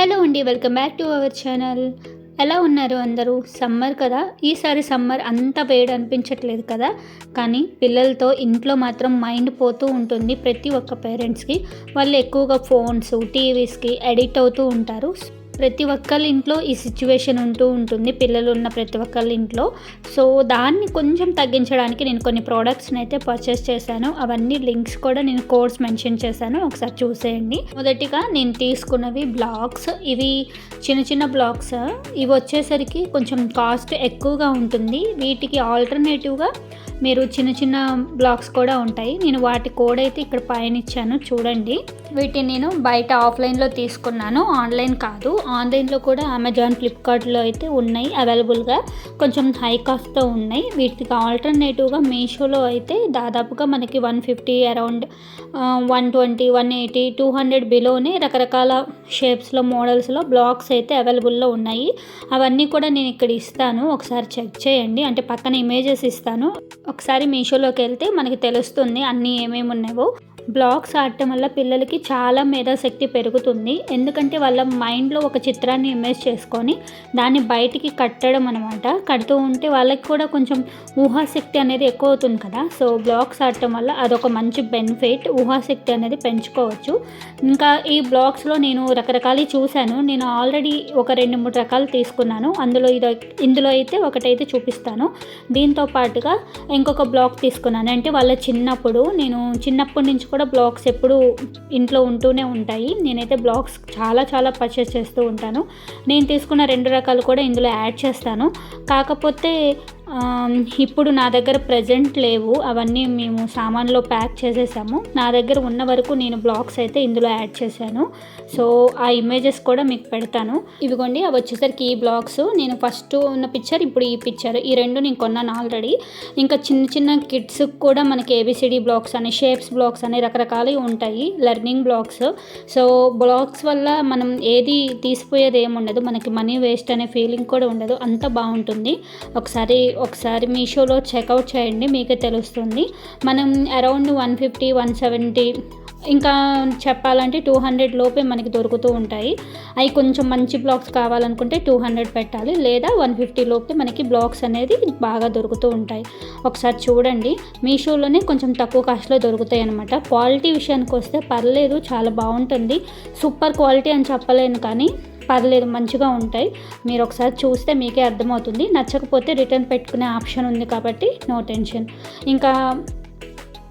Hello అండి welcome back to our channel. ఎలా ఉన్నారు అందరూ? సమ్మర్ కదా. ఈసారి సమ్మర్ అంత వేడి అనిపించట్లేదు కదా. కానీ పిల్లలతో ఇంట్లో మాత్రం మైండ్ పోతూ ఉంటుంది ప్రతి ఒక్క పేరెంట్స్కి. వాళ్ళు ఎక్కువగా ఫోన్స్ టీవీస్కి అడిక్ట్ అవుతూ ఉంటారు. ప్రతి ఒక్కళ్ళ ఇంట్లో ఈ సిచ్యువేషన్ ఉంటూ ఉంటుంది. పిల్లలు ఉన్న ప్రతి ఒక్కళ్ళ ఇంట్లో. సో దాన్ని కొంచెం తగ్గించడానికి నేను కొన్ని ప్రోడక్ట్స్ని అయితే పర్చేస్ చేశాను. అవన్నీ లింక్స్ కూడా నేను కోడ్స్ మెన్షన్ చేశాను. ఒకసారి చూసేయండి. మొదటిగా నేను తీసుకున్నవి బ్లాక్స్ ఇవి చిన్న చిన్న బ్లాక్స్ ఇవి వచ్చేసరికి కొంచెం కాస్ట్ ఎక్కువగా ఉంటుంది. వీటికి ఆల్టర్నేటివ్గా మీరు చిన్న చిన్న బ్లాక్స్ కూడా ఉంటాయి. నేను వాటి కోడ్ అయితే ఇక్కడ పైన ఇచ్చాను. చూడండి. వీటిని నేను బయట ఆఫ్లైన్లో తీసుకున్నాను. ఆన్లైన్ కాదు. ఆన్లైన్లో కూడా అమెజాన్ ఫ్లిప్కార్ట్లో అయితే ఉన్నాయి. అవైలబుల్గా కొంచెం హై కాస్ట్తో ఉన్నాయి. వీటికి ఆల్టర్నేటివ్గా మీషోలో అయితే దాదాపుగా మనకి one fifty around one twenty one eighty two hundred బిలోనే రకరకాల షేప్స్లో మోడల్స్లో బ్లాక్స్ అయితే అవైలబుల్లో ఉన్నాయి. అవన్నీ కూడా నేను ఇక్కడ ఇస్తాను. ఒకసారి చెక్ చేయండి. అంటే పక్కన ఇమేజెస్ ఇస్తాను. ఒకసారి మీషోలోకి వెళ్తే మనకి తెలుస్తుంది అన్నీ ఏమేమి ఉన్నాయో బ్లాగ్స్ ఆడటం వల్ల పిల్లలకి చాలా మేధాశక్తి పెరుగుతుంది. ఎందుకంటే వాళ్ళ మైండ్లో ఒక చిత్రాన్ని ఇమేజ్ చేసుకొని దాన్ని బయటికి కట్టడం అనమాట కడుతూ ఉంటే వాళ్ళకి కూడా కొంచెం ఊహాశక్తి అనేది ఎక్కువ అవుతుంది కదా. సో బ్లాగ్స్ ఆడటం వల్ల అదొక మంచి బెనిఫిట్. ఊహాశక్తి అనేది పెంచుకోవచ్చు. ఇంకా ఈ బ్లాక్స్లో నేను రకరకాలు చూశాను. నేను ఆల్రెడీ ఒక రెండు మూడు రకాలు తీసుకున్నాను. అందులో ఇది ఇందులో అయితే ఒకటైతే చూపిస్తాను. దీంతో పాటుగా ఇంకొక బ్లాగ్ తీసుకున్నాను. అంటే వాళ్ళ చిన్నప్పుడు నేను చిన్నప్పటి నుంచి కూడా బ్లాగ్స్ ఎప్పుడు ఇంట్లో ఉంటూనే ఉంటాయి. నేనైతే బ్లాగ్స్ చాలా చాలా పర్చేస్ చేస్తూ ఉంటాను. నేను తీసుకున్న రెండు రకాలు కూడా ఇందులో యాడ్ చేస్తాను. కాకపోతే ఇప్పుడు నా దగ్గర ప్రజెంట్ లేవు. అవన్నీ మేము సామాన్లో ప్యాక్ చేసేసాము. నా దగ్గర ఉన్న వరకు నేను బ్లాగ్స్ అయితే ఇందులో యాడ్ చేశాను. సో ఆ ఇమేజెస్ కూడా మీకు పెడతాను. ఇవిగోండి అవి వచ్చేసరికి ఈ బ్లాగ్స్ నేను ఫస్ట్ ఉన్న పిక్చర్ ఇప్పుడు ఈ పిక్చర్. ఈ రెండు నేను కొన్నాను ఆల్రెడీ. ఇంకా చిన్న చిన్న కిడ్స్ కూడా మనకి ఏబిసిడి బ్లాగ్స్ అని షేప్స్ బ్లాగ్స్ అని రకరకాలు ఉంటాయి. లెర్నింగ్ బ్లాగ్స్ సో బ్లాగ్స్ వల్ల మనం ఏది తీసిపోయేది ఏముండదు. మనకి మనీ వేస్ట్ అనే ఫీలింగ్ కూడా ఉండదు. అంత బాగుంటుంది. ఒకసారి ఒకసారి మీషోలో చెక్అవుట్ చేయండి మీకే తెలుస్తుంది. మనం around one fifty one seventy ఇంకా చెప్పాలంటే టూ హండ్రెడ్ లోపే మనకి దొరుకుతూ ఉంటాయి. అవి కొంచెం మంచి బ్లాక్స్ కావాలనుకుంటే టూ హండ్రెడ్ పెట్టాలి లేదా వన్ ఫిఫ్టీ లోపే మనకి బ్లాక్స్ అనేది బాగా దొరుకుతూ ఉంటాయి. ఒకసారి చూడండి మీషోలోనే కొంచెం తక్కువ కాస్ట్లో దొరుకుతాయి అనమాట క్వాలిటీ విషయానికి వస్తే పర్లేదు చాలా బాగుంటుంది. సూపర్ క్వాలిటీ అని చెప్పలేను కానీ పర్లేదు మంచిగా ఉంటాయి. మీరు ఒకసారి చూస్తే మీకే అర్థమవుతుంది. నచ్చకపోతే రిటర్న్ పెట్టుకునే ఆప్షన్ ఉంది కాబట్టి నో టెన్షన్. ఇంకా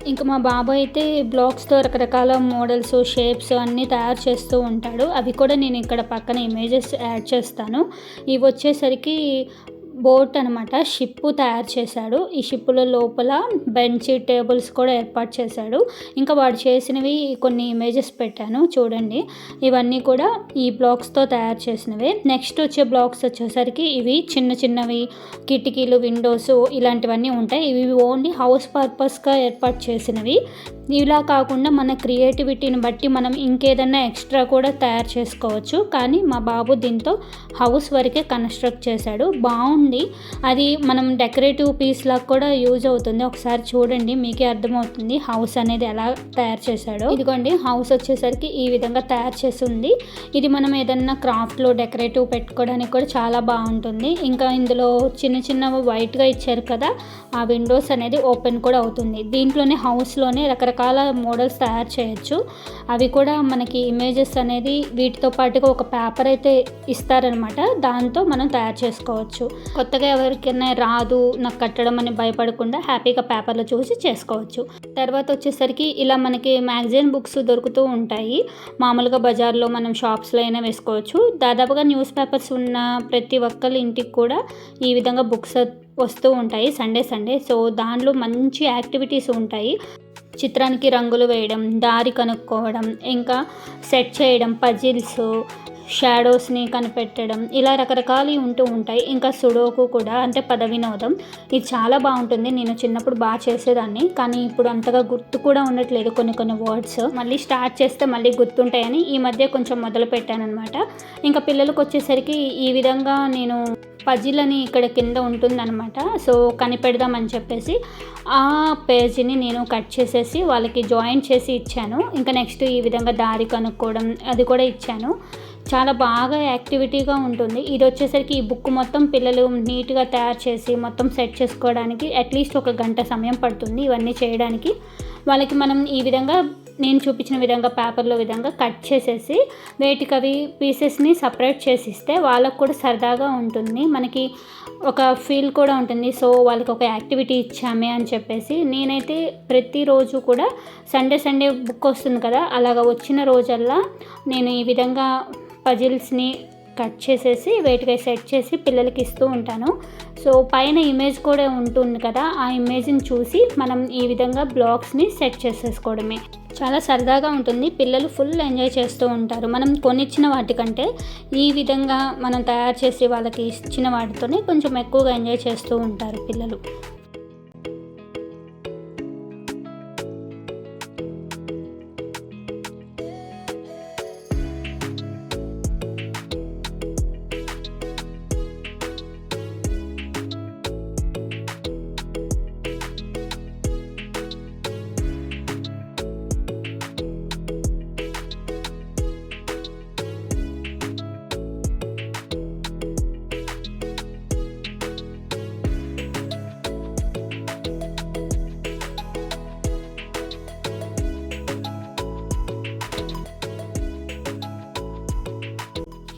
ఇంకా మా బాబాయ్ అయితే బ్లాగ్స్తో రకరకాల మోడల్స్ షేప్స్ అన్నీ తయారు చేస్తూ ఉంటాడు. అవి కూడా నేను ఇక్కడ పక్కన ఇమేజెస్ యాడ్ చేస్తాను. ఇవి వచ్చేసరికి బోట్ అనమాట షిప్ తయారు చేశాడు. ఈ షిప్పుల లోపల బెంచ్ టేబుల్స్ కూడా ఏర్పాటు చేశాడు. ఇంకా వాడు చేసినవి కొన్ని ఇమేజెస్ పెట్టాను చూడండి. ఇవన్నీ కూడా ఈ బ్లాక్స్తో తయారు చేసినవి. నెక్స్ట్ వచ్చే బ్లాక్స్ వచ్చేసరికి ఇవి చిన్న చిన్నవి కిటికీలు విండోస్ ఇలాంటివన్నీ ఉంటాయి. ఇవి ఓన్లీ హౌస్ పర్పస్గా ఏర్పాటు చేసినవి. ఇలా కాకుండా మన క్రియేటివిటీని బట్టి మనం ఇంకేదన్నా ఎక్స్ట్రా కూడా తయారు చేసుకోవచ్చు. కానీ మా బాబు దీంతో హౌస్ వరకే కన్స్ట్రక్ట్ చేశాడు. బాగుంది. అది మనం డెకరేటివ్ పీస్ లాగా కూడా యూజ్ అవుతుంది. ఒకసారి చూడండి మీకే అర్థమవుతుంది హౌస్ అనేది ఎలా తయారు చేశాడో. ఇదిగోండి హౌస్ వచ్చేసరికి ఈ విధంగా తయారు చేసి ఉంది. ఇది మనం ఏదన్నా క్రాఫ్ట్లో డెకరేటివ్ పెట్టుకోవడానికి కూడా చాలా బాగుంటుంది. ఇంకా ఇందులో చిన్న చిన్న వైట్గా ఇచ్చారు కదా ఆ విండోస్ అనేది ఓపెన్ కూడా అవుతుంది. దీంట్లోనే హౌస్లోనే రకరకాల మోడల్స్ తయారు చేయొచ్చు. అవి కూడా మనకి ఇమేజెస్ అనేది వీటితో పాటుగా ఒక పేపర్ అయితే ఇస్తారనమాట. దాంతో మనం తయారు చేసుకోవచ్చు. కొత్తగా ఎవరికైనా రాదు నాకు కట్టడం అని భయపడకుండా హ్యాపీగా పేపర్లో చూసి చేసుకోవచ్చు. తర్వాత వచ్చేసరికి ఇలా మనకి మ్యాగజైన్ బుక్స్ దొరుకుతూ ఉంటాయి. మామూలుగా బజార్లో మనం షాప్స్లో అయినా వేసుకోవచ్చు. దాదాపుగా న్యూస్ పేపర్స్ ఉన్న ప్రతి ఒక్కరి ఇంటికి కూడా ఈ విధంగా బుక్స్ వస్తూ ఉంటాయి. Sunday Sunday. సో దానిలో మంచి యాక్టివిటీస్ ఉంటాయి. చిత్రానికి రంగులు వేయడం దారి కనుక్కోవడం ఇంకా సెట్ చేయడం పజిల్స్ షాడోస్ని కనిపెట్టడం ఇలా రకరకాలు ఉంటూ ఉంటాయి. ఇంకా సుడోకు కూడా అంటే పద వినోదం ఇది చాలా బాగుంటుంది. నేను చిన్నప్పుడు బాగా చేసేదాన్ని. కానీ ఇప్పుడు అంతగా గుర్తు కూడా ఉండట్లేదు కొన్ని కొన్ని వర్డ్స్ మళ్ళీ స్టార్ట్ చేస్తే మళ్ళీ గుర్తుంటాయని ఈ మధ్య కొంచెం మొదలు పెట్టాను అనమాట ఇంకా పిల్లలకు వచ్చేసరికి ఈ విధంగా నేను పజిల్ అని ఇక్కడ కింద ఉంటుందన్నమాట. సో కనిపెడదామని చెప్పేసి ఆ పేజీని నేను కట్ చేసేసి వాళ్ళకి జాయిన్ చేసి ఇచ్చాను. ఇంకా నెక్స్ట్ ఈ విధంగా దారి కనుక్కోవడం అది కూడా ఇచ్చాను. చాలా బాగా యాక్టివిటీగా ఉంటుంది. ఇది వచ్చేసరికి ఈ బుక్ మొత్తం పిల్లలు నీట్గా తయారు చేసి మొత్తం సెట్ చేసుకోవడానికి అట్లీస్ట్ ఒక గంట సమయం పడుతుంది ఇవన్నీ చేయడానికి. వాళ్ళకి మనం ఈ విధంగా నేను చూపించిన విధంగా పేపర్లో విధంగా కట్ చేసేసి వేటికి అవి పీసెస్ని సపరేట్ చేసి ఇస్తే వాళ్ళకు కూడా సరదాగా ఉంటుంది. మనకి ఒక ఫీల్ కూడా ఉంటుంది. సో వాళ్ళకి ఒక యాక్టివిటీ ఇచ్చామే అని చెప్పేసి నేనైతే ప్రతిరోజు కూడా సండే సండే బుక్ వస్తుంది కదా అలాగ వచ్చిన రోజల్లా నేను ఈ విధంగా పజిల్స్ని కట్ చేసేసి వేటిగా సెట్ చేసి పిల్లలకి ఇస్తూ ఉంటాను. సో పైన ఇమేజ్ కూడా ఉంటుంది కదా ఆ ఇమేజ్ని చూసి మనం ఈ విధంగా బ్లాగ్స్ని సెట్ చేసేసుకోవడమే. చాలా సరదాగా ఉంటుంది. పిల్లలు ఫుల్ ఎంజాయ్ చేస్తూ ఉంటారు. మనం కొనిచ్చిన వాటికంటే ఈ విధంగా మనం తయారు చేసి వాళ్ళకి ఇచ్చిన వాటితోనే కొంచెం ఎక్కువగా ఎంజాయ్ చేస్తూ ఉంటారు పిల్లలు.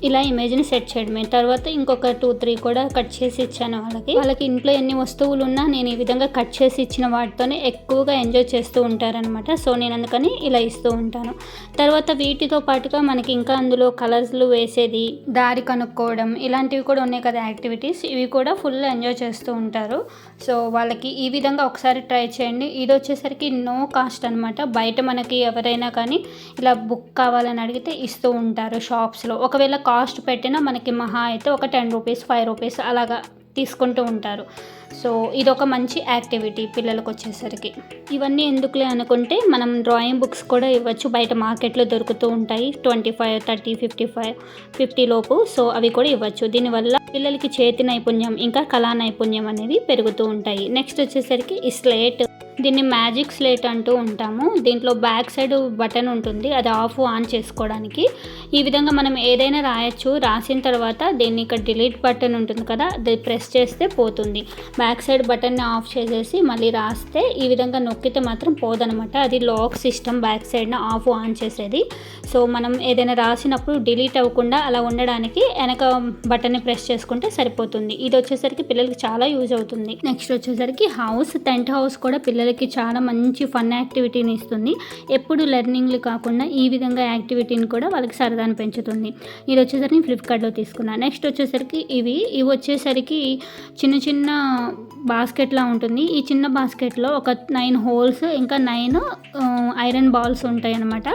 ఇలా ఇమేజ్ని సెట్ చేయడమే. తర్వాత ఇంకొక టూ త్రీ కూడా కట్ చేసి ఇచ్చాను వాళ్ళకి. వాళ్ళకి ఇంట్లో ఎన్ని వస్తువులు ఉన్నా నేను ఈ విధంగా కట్ చేసి ఇచ్చిన వాటితోనే ఎక్కువగా ఎంజాయ్ చేస్తూ ఉంటారనమాట సో నేను అందుకని ఇలా ఇస్తూ ఉంటాను. తర్వాత వీటితో పాటుగా మనకి ఇంకా అందులో కలర్స్లు వేసేది దారి కనుక్కోవడం ఇలాంటివి కూడా ఉన్నాయి కదా యాక్టివిటీస్ ఇవి కూడా ఫుల్ ఎంజాయ్ చేస్తూ ఉంటారు. సో వాళ్ళకి ఈ విధంగా ఒకసారి ట్రై చేయండి. ఇది వచ్చేసరికి నో కాస్ట్ అనమాట బయట మనకి ఎవరైనా కానీ ఇలా బుక్ కావాలని అడిగితే ఇస్తూ ఉంటారు షాప్స్లో ఒకవేళ కాస్ట్ పెట్టినా మనకి మహా అయితే ఒక టెన్ రూపీస్ ఫైవ్ రూపీస్ అలాగా తీసుకుంటూ ఉంటారు. సో ఇది ఒక మంచి యాక్టివిటీ పిల్లలకు వచ్చేసరికి. ఇవన్నీ ఎందుకులే అనుకుంటే మనం డ్రాయింగ్ బుక్స్ కూడా ఇవ్వచ్చు. బయట మార్కెట్లో దొరుకుతూ ఉంటాయి. Twenty five thirty fifty five fifty లోపు. సో అవి కూడా ఇవ్వచ్చు. దీనివల్ల పిల్లలకి చేతి నైపుణ్యం ఇంకా కళా నైపుణ్యం అనేవి పెరుగుతూ ఉంటాయి. నెక్స్ట్ వచ్చేసరికి ఈ స్లేట్. దీన్ని మ్యాజిక్ స్లేట్ అంటూ ఉంటాము. దీంట్లో బ్యాక్ సైడ్ బటన్ ఉంటుంది. అది ఆఫ్ ఆన్ చేసుకోవడానికి. ఈ విధంగా మనం ఏదైనా రాయొచ్చు. రాసిన తర్వాత దీన్ని ఇక్కడ డిలీట్ బటన్ ఉంటుంది కదా అది ప్రెస్ చేస్తే పోతుంది. బ్యాక్ సైడ్ బటన్ని ఆఫ్ చేసేసి మళ్ళీ రాస్తే ఈ విధంగా నొక్కితే మాత్రం పోదనమాట అది లాక్ సిస్టమ్ బ్యాక్ సైడ్న ఆఫ్ ఆన్ చేసేది. సో మనం ఏదైనా రాసినప్పుడు డిలీట్ అవ్వకుండా అలా ఉండడానికి వెనక బటన్ని ప్రెస్ చేసుకుంటే సరిపోతుంది. ఇది వచ్చేసరికి పిల్లలకి చాలా యూజ్ అవుతుంది. నెక్స్ట్ వచ్చేసరికి హౌస్ టెంట్ హౌస్ కూడా పిల్లలకి చాలా మంచి ఫన్ యాక్టివిటీని ఇస్తుంది. ఎప్పుడు లెర్నింగ్లు కాకుండా ఈ విధంగా యాక్టివిటీని కూడా వాళ్ళకి సరదాని పెంచుతుంది. ఇది వచ్చేసరికి ఫ్లిప్కార్ట్లో తీసుకున్నాను నెక్స్ట్ వచ్చేసరికి ఇవి ఇవి వచ్చేసరికి చిన్న చిన్న బాస్కెట్లా ఉంటుంది. ఈ చిన్న బాస్కెట్లో ఒక నైన్ హోల్స్ ఇంకా నైన్ ఐరన్ బాల్స్ ఉంటాయి అన్నమాట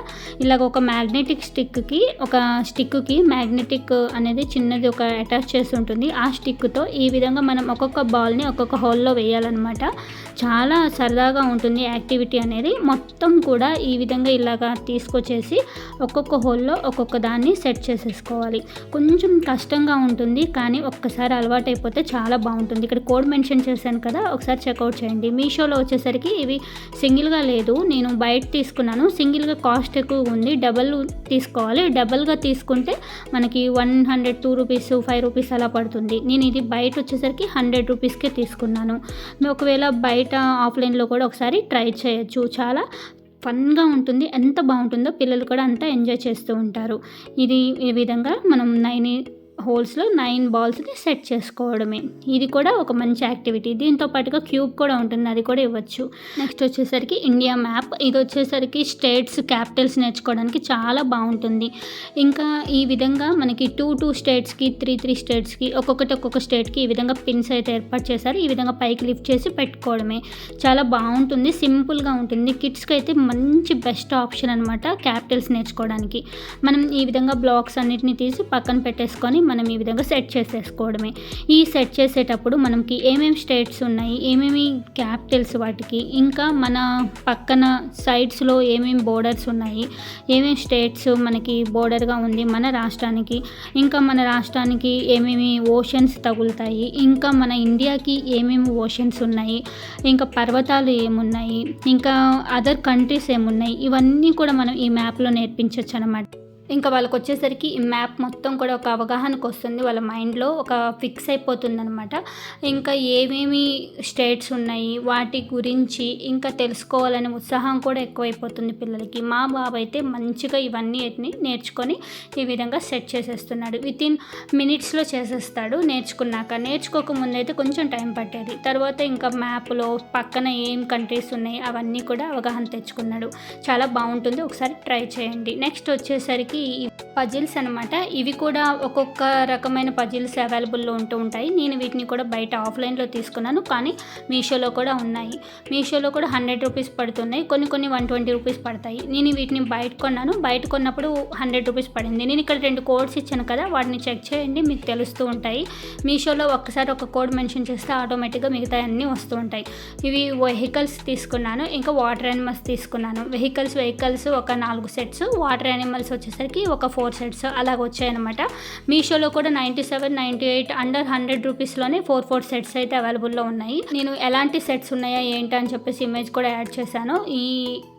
ఇలాగ ఒక మ్యాగ్నెటిక్ స్టిక్కి ఒక స్టిక్కి మ్యాగ్నెటిక్ అనేది చిన్నది ఒక అటాచ్ చేసి ఉంటుంది. ఆ స్టిక్తో ఈ విధంగా మనం ఒక్కొక్క బాల్ని ఒక్కొక్క హోల్లో వేయాలన్నమాట. చాలా సరదాగా ఉంటుంది యాక్టివిటీ అనేది. మొత్తం కూడా ఈ విధంగా ఇలాగా తీసుకొచ్చేసి ఒక్కొక్క హోల్లో ఒక్కొక్క దాన్ని సెట్ చేసేసుకోవాలి. కొంచెం కష్టంగా ఉంటుంది కానీ ఒక్కసారి అలవాటు అయిపోతే చాలా బాగుంటుంది. ఇక్కడ కోడ్ మెన్షన్ చేశాను కదా ఒకసారి చెక్అవుట్ చేయండి. మీషోలో వచ్చేసరికి ఇవి సింగిల్గా లేదు నేను బయట తీసుకున్నాను. సింగిల్గా కాస్ట్ ఎక్కువ ఉంది డబల్ తీసుకోవాలి. డబల్గా తీసుకుంటే మనకి one hundred two rupees five rupees అలా పడుతుంది. నేను ఇది బయట వచ్చేసరికి హండ్రెడ్ రూపీస్కే తీసుకున్నాను. ఒకవేళ బయట ఆఫ్లైన్లో కూడా ఒకసారి ట్రై చేయొచ్చు. చాలా ఫన్గా ఉంటుంది. ఎంత బాగుంటుందో పిల్లలు కూడా అంతా ఎంజాయ్ చేస్తూ ఉంటారు. ఇది ఈ విధంగా మనం నైన్ హోల్స్లో నైన్ బాల్స్ని సెట్ చేసుకోవడమే. ఇది కూడా ఒక మంచి యాక్టివిటీ. దీంతో పాటుగా క్యూబ్ కూడా ఉంటుంది. అది కూడా ఇవ్వచ్చు. నెక్స్ట్ వచ్చేసరికి ఇండియా మ్యాప్. ఇది వచ్చేసరికి స్టేట్స్ క్యాపిటల్స్ నేర్చుకోవడానికి చాలా బాగుంటుంది. ఇంకా ఈ విధంగా మనకి టూ టూ స్టేట్స్కి త్రీ త్రీ స్టేట్స్కి ఒక్కొక్కటి ఒక్కొక్క స్టేట్కి ఈ విధంగా పిన్స్ అయితే ఏర్పాటు చేశారు. ఈ విధంగా పైకి లిఫ్ట్ చేసి పెట్టుకోవడమే. చాలా బాగుంటుంది. సింపుల్గా ఉంటుంది. కిడ్స్కి అయితే మంచి బెస్ట్ ఆప్షన్ అనమాట క్యాపిటల్స్ నేర్చుకోవడానికి. మనం ఈ విధంగా బ్లాక్స్ అన్నిటిని తీసి పక్కన పెట్టేసుకొని మనం ఈ విధంగా సెట్ చేసేసుకోవడమే. ఈ సెట్ చేసేటప్పుడు మనకి ఏమేమి స్టేట్స్ ఉన్నాయి ఏమేమి క్యాపిటల్స్ వాటికి ఇంకా మన పక్కన సైడ్స్లో ఏమేమి బోర్డర్స్ ఉన్నాయి ఏమేమి స్టేట్స్ మనకి బోర్డర్గా ఉంది మన రాష్ట్రానికి ఇంకా మన రాష్ట్రానికి ఏమేమి ఓషన్స్ తగులుతాయి ఇంకా మన ఇండియాకి ఏమేమి ఓషన్స్ ఉన్నాయి ఇంకా పర్వతాలు ఏమున్నాయి ఇంకా అదర్ కంట్రీస్ ఏమున్నాయి ఇవన్నీ కూడా మనం ఈ మ్యాప్లో నేర్పించవచ్చు అనమాట ఇంకా వాళ్ళకి వచ్చేసరికి ఈ మ్యాప్ మొత్తం కూడా ఒక అవగాహనకు వస్తుంది వాళ్ళ మైండ్లో ఒక ఫిక్స్ అయిపోతుంది అనమాట ఇంకా ఏమేమి స్టేట్స్ ఉన్నాయి వాటి గురించి ఇంకా తెలుసుకోవాలనే ఉత్సాహం కూడా ఎక్కువైపోతుంది పిల్లలకి. మా బాబు అయితే మంచిగా ఇవన్నీ నేర్చుకొని ఈ విధంగా సెట్ చేసేస్తున్నాడు. విత్ ఇన్ మినిట్స్లో చేసేస్తాడు నేర్చుకున్నాక. నేర్చుకోకముందు అయితే కొంచెం టైం పట్టేది. తర్వాత ఇంకా మ్యాప్లో పక్కన ఏం కంట్రీస్ ఉన్నాయి అవన్నీ కూడా అవగాహన తెచ్చుకున్నాడు. చాలా బాగుంటుంది. ఒకసారి ట్రై చేయండి. నెక్స్ట్ వచ్చేసరికి మనకి పజిల్స్ అనమాట ఇవి కూడా ఒక్కొక్క రకమైన పజిల్స్ అవైలబుల్లో ఉంటూ ఉంటాయి. నేను వీటిని కూడా బయట ఆఫ్లైన్లో తీసుకున్నాను. కానీ మీషోలో కూడా ఉన్నాయి. మీషోలో కూడా హండ్రెడ్ రూపీస్ పడుతున్నాయి. కొన్ని కొన్ని వన్ ట్వంటీ రూపీస్ పడతాయి. నేను వీటిని బయట కొన్నాను. బయట కొన్నప్పుడు హండ్రెడ్ రూపీస్ పడింది. నేను ఇక్కడ రెండు కోడ్స్ ఇచ్చాను కదా వాటిని చెక్ చేయండి. మీకు తెలుస్తూ ఉంటాయి. మీషోలో ఒక్కసారి ఒక కోడ్ మెన్షన్ చేస్తే ఆటోమేటిక్గా మిగతా అన్నీ వస్తూ ఉంటాయి. ఇవి వెహికల్స్ తీసుకున్నాను. ఇంకా వాటర్ యానిమల్స్ తీసుకున్నాను. వెహికల్స్ వెహికల్స్ ఒక నాలుగు సెట్స్ వాటర్ యానిమల్స్ వచ్చేసరికి ఒక ఫోర్ ఫోర్ సెట్స్ అలాగ వచ్చాయన్నమాట. మీషోలో కూడా ninety seven ninety eight under hundred రూపీస్లోనే four four sets అయితే అవైలబుల్లో ఉన్నాయి. నేను ఎలాంటి సెట్స్ ఉన్నాయా ఏంటి అని చెప్పేసి ఇమేజ్ కూడా యాడ్ చేశాను. ఈ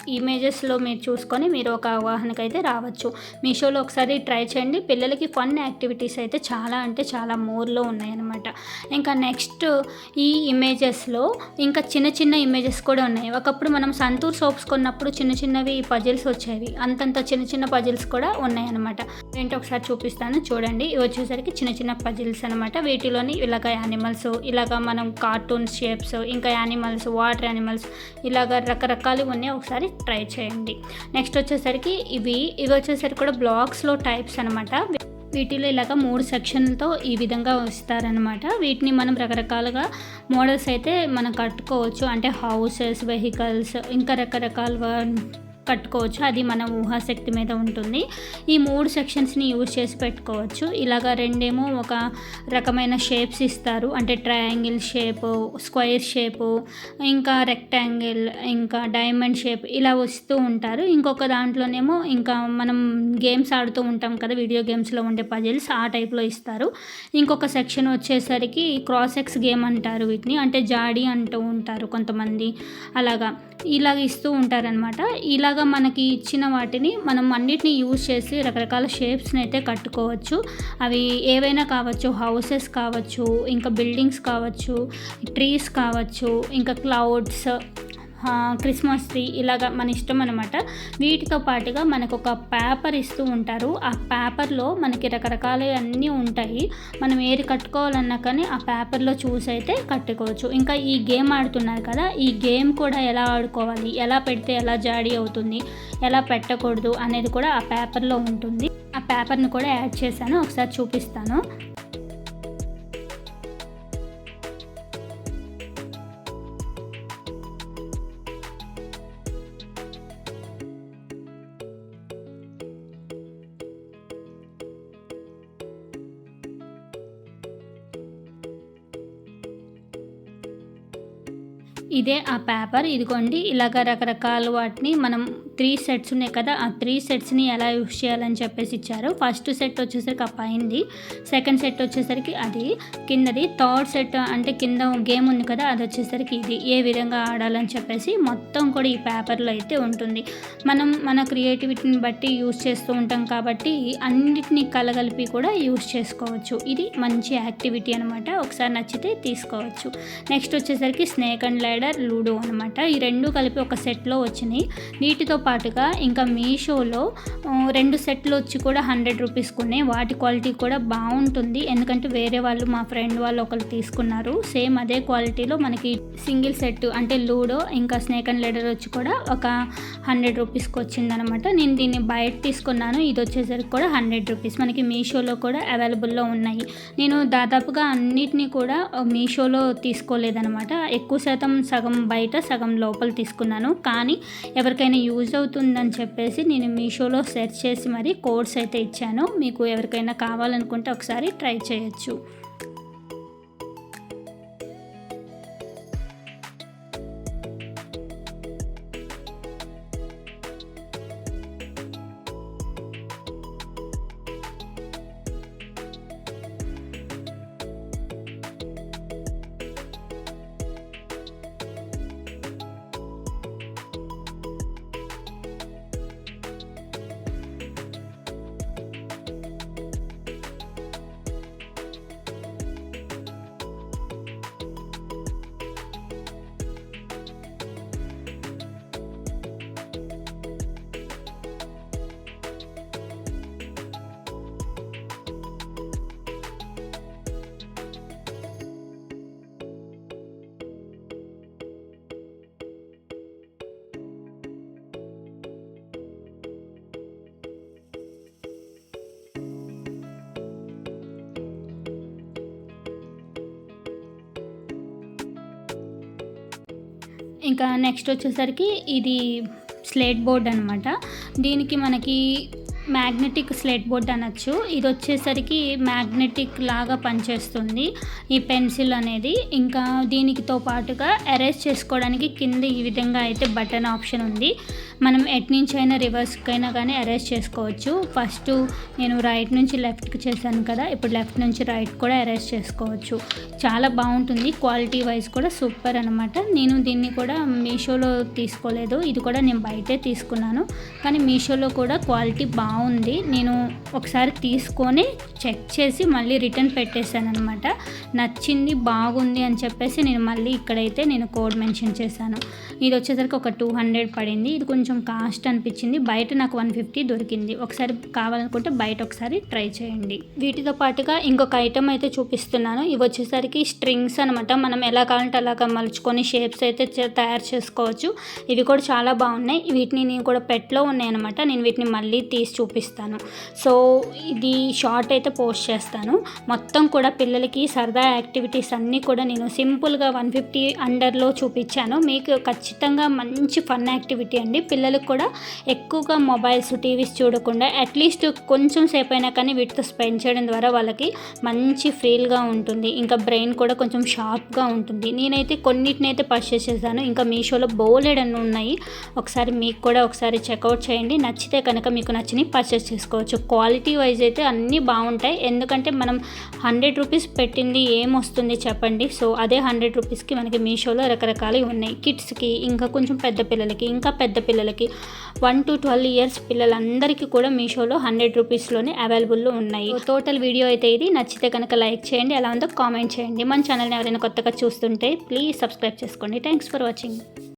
ఇమేజెస్లో మీరు చూసుకొని మీరు ఒక అవగాహనకు అయితే రావచ్చు. మీషోలో ఒకసారి ట్రై చేయండి. పిల్లలకి ఫన్ యాక్టివిటీస్ అయితే చాలా అంటే చాలా మోర్లో ఉన్నాయన్నమాట. ఇంకా నెక్స్ట్ ఈ ఇమేజెస్లో ఇంకా చిన్న చిన్న ఇమేజెస్ కూడా ఉన్నాయి. ఒకప్పుడు మనం సంతూర్ సోప్స్ కొన్నప్పుడు చిన్న చిన్నవి పజిల్స్ వచ్చేవి. అంతంత చిన్న చిన్న పజిల్స్ కూడా ఉన్నాయన్నమాట. ఏంటో ఒకసారి చూపిస్తాను. చూడండి. ఇవి వచ్చేసరికి చిన్న చిన్న పజిల్స్ అనమాట వీటిలోని ఇలాగ యానిమల్స్ ఇలాగ మనం కార్టూన్ షేప్స్ ఇంకా యానిమల్స్ వాటర్ యానిమల్స్ ఇలాగ రకరకాలు ఉన్నాయి. ఒకసారి ట్రై చేయండి. నెక్స్ట్ వచ్చేసరికి ఇవి ఇవి వచ్చేసరికి కూడా బ్లాక్స్లో టైప్స్ అనమాట వీటిలో ఇలాగ మూడు సెక్షన్లతో ఈ విధంగా వస్తారనమాట వీటిని మనం రకరకాలుగా మోడల్స్ అయితే మనం కట్టుకోవచ్చు. అంటే హౌసెస్ వెహికల్స్ ఇంకా రకరకాల కట్టుకోవచ్చు. అది మన ఊహాశక్తి మీద ఉంటుంది. ఈ మూడు సెక్షన్స్ని యూజ్ చేసి పెట్టుకోవచ్చు. ఇలాగ రెండేమో ఒక రకమైన షేప్స్ ఇస్తారు. అంటే ట్రయాంగిల్ షేపు స్క్వైర్ షేపు ఇంకా రెక్టాంగిల్ ఇంకా డైమండ్ షేప్ ఇలా వస్తూ ఉంటారు. ఇంకొక దాంట్లోనేమో ఇంకా మనం గేమ్స్ ఆడుతూ ఉంటాం కదా వీడియో గేమ్స్లో ఉండే పజిల్స్ ఆ టైప్లో ఇస్తారు. ఇంకొక సెక్షన్ వచ్చేసరికి క్రాసెక్స్ గేమ్ అంటారు వీటిని. అంటే జాడీ అంటూ ఉంటారు కొంతమంది. అలాగా. ఇలాగ ఇస్తూ ఉంటారనమాట ఇలాగ మనకి ఇచ్చిన వాటిని మనం అన్నిటిని యూజ్ చేసి రకరకాల షేప్స్ని అయితే కట్టుకోవచ్చు. అవి ఏవైనా కావచ్చు హౌసెస్ కావచ్చు ఇంకా బిల్డింగ్స్ కావచ్చు ట్రీస్ కావచ్చు ఇంకా క్లౌడ్స్ క్రిస్మస్ ట్రీ ఇలాగ మన ఇష్టం అనమాట వీటితో పాటుగా మనకు ఒక పేపర్ ఇస్తూ ఉంటారు. ఆ పేపర్లో మనకి రకరకాల అన్నీ ఉంటాయి. మనం ఏది కట్టుకోవాలన్నా కానీ ఆ పేపర్లో చూసి అయితే కట్టుకోవచ్చు. ఇంకా ఈ గేమ్ ఆడుతున్నారు కదా ఈ గేమ్ కూడా ఎలా ఆడుకోవాలి ఎలా పెడితే ఎలా జాడీ అవుతుంది ఎలా పెట్టకూడదు అనేది కూడా ఆ పేపర్లో ఉంటుంది. ఆ పేపర్ని కూడా యాడ్ చేశాను ఒకసారి చూపిస్తాను. ఇదే ఆ పేపర్. ఇదిగోండి ఇలాగ రకరకాల వాటిని మనం త్రీ సెట్స్ ఉన్నాయి కదా ఆ త్రీ సెట్స్ని ఎలా యూస్ చేయాలని చెప్పేసి ఇచ్చారు. ఫస్ట్ సెట్ వచ్చేసరికి ఆ పైంది సెకండ్ సెట్ వచ్చేసరికి అది కిందది థర్డ్ సెట్ అంటే కింద గేమ్ ఉంది కదా అది వచ్చేసరికి ఇది. ఏ విధంగా ఆడాలని చెప్పేసి మొత్తం కూడా ఈ పేపర్లో అయితే ఉంటుంది. మనం మన క్రియేటివిటీని బట్టి యూస్ చేస్తూ ఉంటాం కాబట్టి అన్నిటినీ కలగలిపి కూడా యూస్ చేసుకోవచ్చు. ఇది మంచి యాక్టివిటీ అనమాట ఒకసారి నచ్చితే తీసుకోవచ్చు. నెక్స్ట్ వచ్చేసరికి స్నేక్ అండ్ లైడర్ లూడో అనమాట ఈ రెండు కలిపి ఒక సెట్లో వచ్చినాయి. వీటితో పాటుగా ఇంకా మీషోలో రెండు సెట్లు వచ్చి కూడా హండ్రెడ్ రూపీస్ కొన్నాయి. వాటి క్వాలిటీ కూడా బాగుంటుంది. ఎందుకంటే వేరే వాళ్ళు మా ఫ్రెండ్ వాళ్ళు ఒకరు తీసుకున్నారు. సేమ్ అదే క్వాలిటీలో మనకి సింగిల్ సెట్ అంటే లూడో ఇంకా స్నేక్ అండ్ లెడర్ వచ్చి కూడా ఒక హండ్రెడ్ రూపీస్కి వచ్చిందనమాట. నేను దీన్ని బయట తీసుకున్నాను. ఇది వచ్చేసరికి కూడా హండ్రెడ్ రూపీస్. మనకి మీషోలో కూడా అవైలబుల్లో ఉన్నాయి. నేను దాదాపుగా అన్నిటినీ కూడా మీషోలో తీసుకోలేదనమాట. ఎక్కువ శాతం సగం బయట సగం లోపల తీసుకున్నాను. కానీ ఎవరికైనా యూజ్ అవుతుందని చెప్పేసి నేను మీషోలో సెర్చ్ చేసి మరి కోడ్స్ అయితే ఇచ్చాను. మీకు ఎవరికైనా కావాలనుకుంటే ఒకసారి ట్రై చేయొచ్చు. ఇంకా నెక్స్ట్ వచ్చేసరికి ఇది స్లేట్ బోర్డ్ అనమాట దీనికి మనకి మ్యాగ్నెటిక్ స్లేట్ బోర్డ్ అనొచ్చు. ఇది వచ్చేసరికి మ్యాగ్నెటిక్ లాగా పనిచేస్తుంది ఈ పెన్సిల్ అనేది. ఇంకా దీనికితో పాటుగా ఎరేజ్ చేసుకోవడానికి కింద ఈ విధంగా అయితే బటన్ ఆప్షన్ ఉంది. మనం ఎట్ నుంచి అయినా రివర్స్కి అయినా కానీ అరేంజ్ చేసుకోవచ్చు. ఫస్ట్ నేను రైట్ నుంచి లెఫ్ట్కి చేశాను కదా ఇప్పుడు లెఫ్ట్ నుంచి రైట్ కూడా అరేంజ్ చేసుకోవచ్చు. చాలా బాగుంటుంది క్వాలిటీ వైజ్ కూడా సూపర్ అనమాట నేను దీన్ని కూడా మీషోలో తీసుకోలేదు ఇది కూడా నేను బయటే తీసుకున్నాను. కానీ మీషోలో కూడా క్వాలిటీ బాగుంది. నేను ఒకసారి తీసుకొని చెక్ చేసి మళ్ళీ రిటర్న్ పెట్టేశాను అనమాట నచ్చింది బాగుంది అని చెప్పేసి నేను మళ్ళీ ఇక్కడైతే నేను కోడ్ మెన్షన్ చేశాను. ఇది వచ్చేసరికి ఒక టూ హండ్రెడ్ పడింది. ఇది కొంచెం కొంచెం కాస్ట్ అనిపించింది. బయట నాకు వన్ ఫిఫ్టీ దొరికింది. ఒకసారి కావాలనుకుంటే బయట ఒకసారి ట్రై చేయండి. వీటితో పాటుగా ఇంకొక ఐటమ్ అయితే చూపిస్తున్నాను. ఇవి వచ్చేసరికి స్ట్రింగ్స్ అనమాట మనం ఎలా కావాలంటే అలాగా మలుచుకొని షేప్స్ అయితే తయారు చేసుకోవచ్చు. ఇవి కూడా చాలా బాగున్నాయి. వీటిని నేను కూడా పెట్లో ఉన్నాయి అనమాట నేను వీటిని మళ్ళీ తీసి చూపిస్తాను. సో ఇది షార్ట్ అయితే పోస్ట్ చేస్తాను. మొత్తం కూడా పిల్లలకి సరదా యాక్టివిటీస్ అన్నీ కూడా నేను సింపుల్గా వన్ ఫిఫ్టీ అండర్లో చూపించాను. మీకు ఖచ్చితంగా మంచి ఫన్ యాక్టివిటీ అండి. పిల్లలకు కూడా ఎక్కువగా మొబైల్స్ టీవీస్ చూడకుండా అట్లీస్ట్ కొంచెం సేపు అయినా కానీ వీటితో స్పెండ్ చేయడం ద్వారా వాళ్ళకి మంచి ఫీల్గా ఉంటుంది. ఇంకా బ్రెయిన్ కూడా కొంచెం షార్ప్గా ఉంటుంది. నేనైతే కొన్నిటినైతే పర్చేస్ చేశాను. ఇంకా మీషోలో బోలెడ్ అన్నీ ఉన్నాయి. ఒకసారి మీకు కూడా ఒకసారి చెక్అవుట్ చేయండి. నచ్చితే కనుక మీకు నచ్చినవి పర్చేస్ చేసుకోవచ్చు. క్వాలిటీ వైజ్ అయితే అన్నీ బాగుంటాయి. ఎందుకంటే మనం హండ్రెడ్ రూపీస్ పెట్టింది ఏమొస్తుంది చెప్పండి. సో అదే హండ్రెడ్ రూపీస్కి మనకి మీషోలో రకరకాలు ఉన్నాయి. కిడ్స్కి ఇంకా కొంచెం పెద్ద పిల్లలకి ఇంకా పెద్ద పిల్లలకి. పిల్లలకి వన్ టు ట్వెల్వ్ ఇయర్స్ పిల్లలందరికీ కూడా మీషోలో హండ్రెడ్ రూపీస్లోనే అవైలబుల్లో ఉన్నాయి. టోటల్ వీడియో అయితే ఇది. నచ్చితే కనుక లైక్ చేయండి ఎలా ఉందో కామెంట్ చేయండి. మన ఛానల్ని ఎవరైనా కొత్తగా చూస్తుంటే ప్లీజ్ సబ్స్క్రైబ్ చేసుకోండి. Thanks for watching.